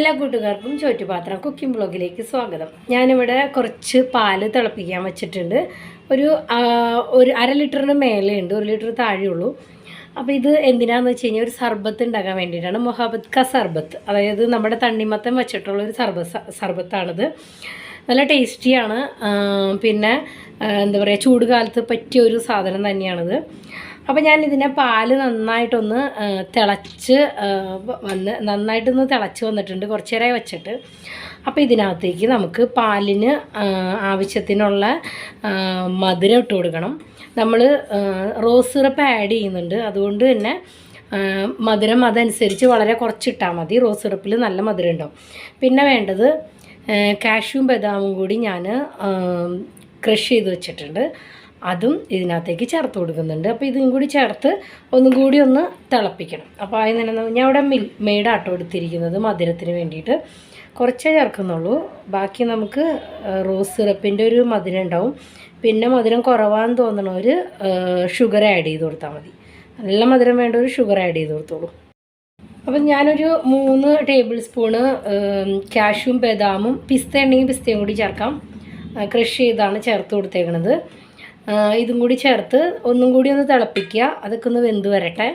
എല്ലാ കൂട്ടുകാർക്കും ചോറ്റുപാത്രം കുക്കിംഗ് ബ്ലോഗിലേക്ക് സ്വാഗതം. ഞാനിവിടെ കുറച്ച് പാൽ തിളപ്പിക്കാൻ വെച്ചിട്ടുണ്ട്. ഒരു ഒരു അര ലിറ്ററിന് മേലെ ഉണ്ട് ഒരു ലിറ്റർ താഴെയുള്ളൂ. അപ്പോൾ ഇത് എന്തിനാന്ന് വെച്ച് കഴിഞ്ഞാൽ ഒരു സർബത്ത് ഉണ്ടാക്കാൻ വേണ്ടിയിട്ടാണ്. മൊഹബത്ത് ക സർബത്ത്. അതായത് നമ്മുടെ തണ്ണിമത്തം വെച്ചിട്ടുള്ള ഒരു സർബ സർബത്താണിത്. നല്ല ടേസ്റ്റിയാണ്. പിന്നെ എന്താ പറയുക ചൂട് കാലത്ത് പറ്റിയ ഒരു സാധനം തന്നെയാണിത്. അപ്പോൾ ഞാൻ ഇതിനെ പാൽ നന്നായിട്ടൊന്ന് തിളച്ച് വന്ന് നന്നായിട്ടൊന്ന് തിളച്ച് വന്നിട്ടുണ്ട് കുറച്ച് നേരമായി വെച്ചിട്ട്. അപ്പോൾ ഇതിനകത്തേക്ക് നമുക്ക് പാലിന് ആവശ്യത്തിനുള്ള മധുരം ഇട്ട് കൊടുക്കണം. നമ്മൾ റോസ് സിറപ്പ് ആഡ് ചെയ്യുന്നുണ്ട്. അതുകൊണ്ട് തന്നെ മധുരം അതനുസരിച്ച് വളരെ കുറച്ചിട്ടാൽ മതി. റോസ് സിറപ്പിൽ നല്ല മധുരം ഉണ്ടാവും. പിന്നെ വേണ്ടത് കാഷ്യൂം ബദാമും കൂടി ഞാൻ ക്രഷ് ചെയ്ത് വെച്ചിട്ടുണ്ട്. അതും ഇതിനകത്തേക്ക് ചേർത്ത് കൊടുക്കുന്നുണ്ട്. അപ്പോൾ ഇതും കൂടി ചേർത്ത് ഒന്നും കൂടി ഒന്ന് തിളപ്പിക്കണം. അപ്പോൾ അതിന് തന്നെ ഞാൻ അവിടെ മിൽ മെയ്ഡ് എടുത്തിരിക്കുന്നത് മധുരത്തിന് വേണ്ടിയിട്ട്. കുറച്ചേ ചേർക്കുന്നുള്ളൂ. ബാക്കി നമുക്ക് റോസ് സിറപ്പിന്റെ ഒരു മധുരം ഉണ്ടാവും. പിന്നെ മധുരം കുറവാന്ന് തോന്നണവർ ഷുഗർ ആഡ് ചെയ്ത് കൊടുത്താൽ മതി. നല്ല മധുരം വേണ്ട ഒരു ഷുഗർ ആഡ് ചെയ്ത് കൊടുത്തോളൂ. അപ്പം ഞാനൊരു മൂന്ന് ടേബിൾ സ്പൂണ് കാഷ്യും ബദാമും പിസ്ത ഉണ്ടെങ്കിൽ പിസ്തയും കൂടി ചേർക്കാം. ക്രഷ് ചെയ്താണ് ചേർത്ത് കൊടുത്തേക്കണത്. ഇതും കൂടി ചേർത്ത് ഒന്നും കൂടി ഒന്ന് തിളപ്പിക്കുക. അതൊക്കെ ഒന്ന് വെന്ത് വരട്ടെ.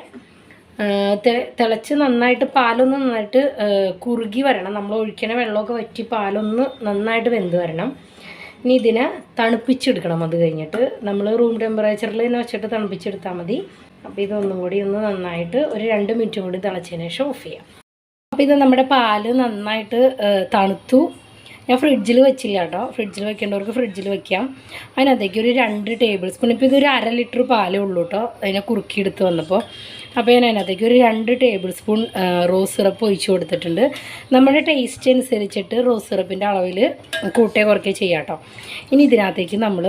തിളച്ച് നന്നായിട്ട് പാലൊന്ന് നന്നായിട്ട് കുറുകി വരണം. നമ്മൾ ഒഴിക്കണ വെള്ളമൊക്കെ വറ്റി പാലൊന്ന് നന്നായിട്ട് വെന്ത് വരണം. ഇനി ഇതിനെ തണുപ്പിച്ചെടുക്കണം അത് കഴിഞ്ഞിട്ട്. നമ്മൾ റൂം ടെമ്പറേച്ചറിൽ തന്നെ വെച്ചിട്ട് തണുപ്പിച്ചെടുത്താൽ മതി. അപ്പോൾ ഇതൊന്നും കൂടി ഒന്ന് നന്നായിട്ട് ഒരു രണ്ട് മിനിറ്റും കൂടി തിളച്ചതിന് ശേഷം ഓഫ് ചെയ്യാം. അപ്പോൾ ഇത് നമ്മുടെ പാൽ നന്നായിട്ട് തണുത്തു. ഞാൻ ഫ്രിഡ്ജിൽ വെച്ചില്ല കേട്ടോ. ഫ്രിഡ്ജിൽ വെക്കേണ്ടവർക്ക് ഫ്രിഡ്ജിൽ വെക്കാം. അതിനകത്തേക്ക് ഒരു രണ്ട് ടേബിൾ സ്പൂൺ ഇപ്പോൾ ഇതൊരു അര ലിറ്റർ പാലേ ഉള്ളൂ കേട്ടോ. അതിനെ കുറുക്കിയെടുത്ത് വന്നപ്പോൾ അപ്പോൾ ഞാൻ അതിനകത്തേക്ക് ഒരു രണ്ട് ടേബിൾ സ്പൂൺ റോസ് സിറപ്പ് ഒഴിച്ചു കൊടുത്തിട്ടുണ്ട്. നമ്മുടെ ടേസ്റ്റ് അനുസരിച്ചിട്ട് റോസ് സിറപ്പിന്റെ അളവിൽ കൂട്ടേ കുറയ്ക്കേ ചെയ്യാം കേട്ടോ. ഇനി ഇതിനകത്തേക്ക് നമ്മൾ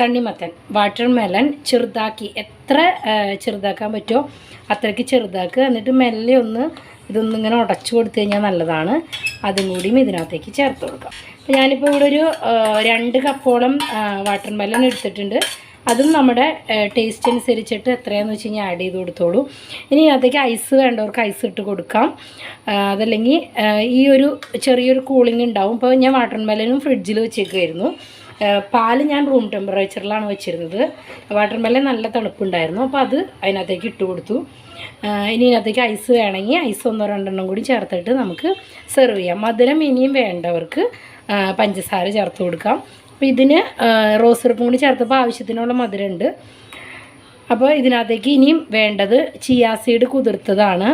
തണ്ണിമത്തൻ വാട്ടർ മെലൺ ചെറുതാക്കി. എത്ര ചെറുതാക്കാൻ പറ്റുമോ അത്രയ്ക്ക് ചെറുതാക്കുക. എന്നിട്ട് മെല്ലെ ഒന്ന് ഇതൊന്നും ഇങ്ങനെ ഉടച്ചു കൊടുത്തു കഴിഞ്ഞാൽ നല്ലതാണ്. അതും കൂടിയും ഇതിനകത്തേക്ക് ചേർത്ത് കൊടുക്കാം. അപ്പോൾ ഞാനിപ്പോൾ ഇവിടെ ഒരു രണ്ട് കപ്പോളം വാട്ടർ മെലൺ എടുത്തിട്ടുണ്ട്. അതും നമ്മുടെ ടേസ്റ്റ് അനുസരിച്ചിട്ട് എത്രയാണെന്ന് വെച്ച് കഴിഞ്ഞാൽ ആഡ് ചെയ്ത് കൊടുത്തോളൂ. ഇനി അതിനകത്തേക്ക് ഐസ് വേണ്ടവർക്ക് ഐസ് ഇട്ട് കൊടുക്കാം. അതല്ലെങ്കിൽ ഈ ഒരു ചെറിയൊരു കൂളിംഗ് ഉണ്ടാവും. ഇപ്പോൾ ഞാൻ വാട്ടർ മെലനും ഫ്രിഡ്ജിൽ വെച്ചേക്കുമായിരുന്നു പാൽ ഞാൻ റൂം ടെമ്പറേച്ചറിലാണ് വെച്ചിരുന്നത്. വാട്ടർ മെല്ലൻ നല്ല തണുപ്പുണ്ടായിരുന്നു. അപ്പോൾ അത് അതിനകത്തേക്ക് ഇട്ട് കൊടുത്തു. ഇനി ഇതിനകത്തേക്ക് ഐസ് വേണമെങ്കിൽ ഐസ് ഒന്നോ രണ്ടെണ്ണം കൂടി ചേർത്തിട്ട് നമുക്ക് സെർവ് ചെയ്യാം. മധുരം ഇനിയും വേണ്ടവർക്ക് പഞ്ചസാര ചേർത്ത് കൊടുക്കാം. അപ്പോൾ ഇതിന് റോസ് സിറപ്പും കൂടി ചേർത്തപ്പോൾ ആവശ്യത്തിനുള്ള മധുരമുണ്ട്. അപ്പോൾ ഇതിനകത്തേക്ക് ഇനിയും വേണ്ടത് ചിയാ സീഡ് കുതിർത്തതാണ്.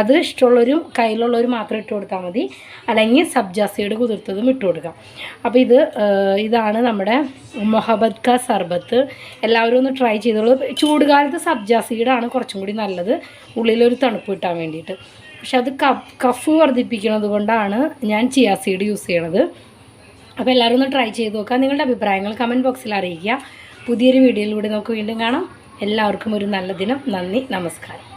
അത് ഇഷ്ടമുള്ളവരും കയ്യിലുള്ളവരും മാത്രം ഇട്ട് കൊടുത്താൽ മതി. അല്ലെങ്കിൽ സബ്ജ സീഡ് കുതിർത്തതും ഇട്ട് കൊടുക്കാം. അപ്പോൾ ഇത് ഇതാണ് നമ്മുടെ മൊഹബത് ക സർബത്ത്. എല്ലാവരും ഒന്ന് ട്രൈ ചെയ്തോളൂ. ചൂട് കാലത്ത് സബ്ജ സീഡാണ് കുറച്ചും കൂടി നല്ലത്. ഉള്ളിലൊരു തണുപ്പ് കിട്ടാൻ വേണ്ടിയിട്ട്. പക്ഷെ അത് കഫ് വർദ്ധിപ്പിക്കുന്നത് കൊണ്ടാണ് ഞാൻ ചിയാ സീഡ് യൂസ് ചെയ്യണത്. അപ്പോൾ എല്ലാവരും ഒന്ന് ട്രൈ ചെയ്ത് നോക്കുക. നിങ്ങളുടെ അഭിപ്രായങ്ങൾ കമന്റ് ബോക്സിൽ അറിയിക്കുക. പുതിയൊരു വീഡിയോയിലൂടെ നമുക്ക് വീണ്ടും കാണാം. എല്ലാവർക്കും ഒരു നല്ല ദിനം. നന്ദി. നമസ്കാരം.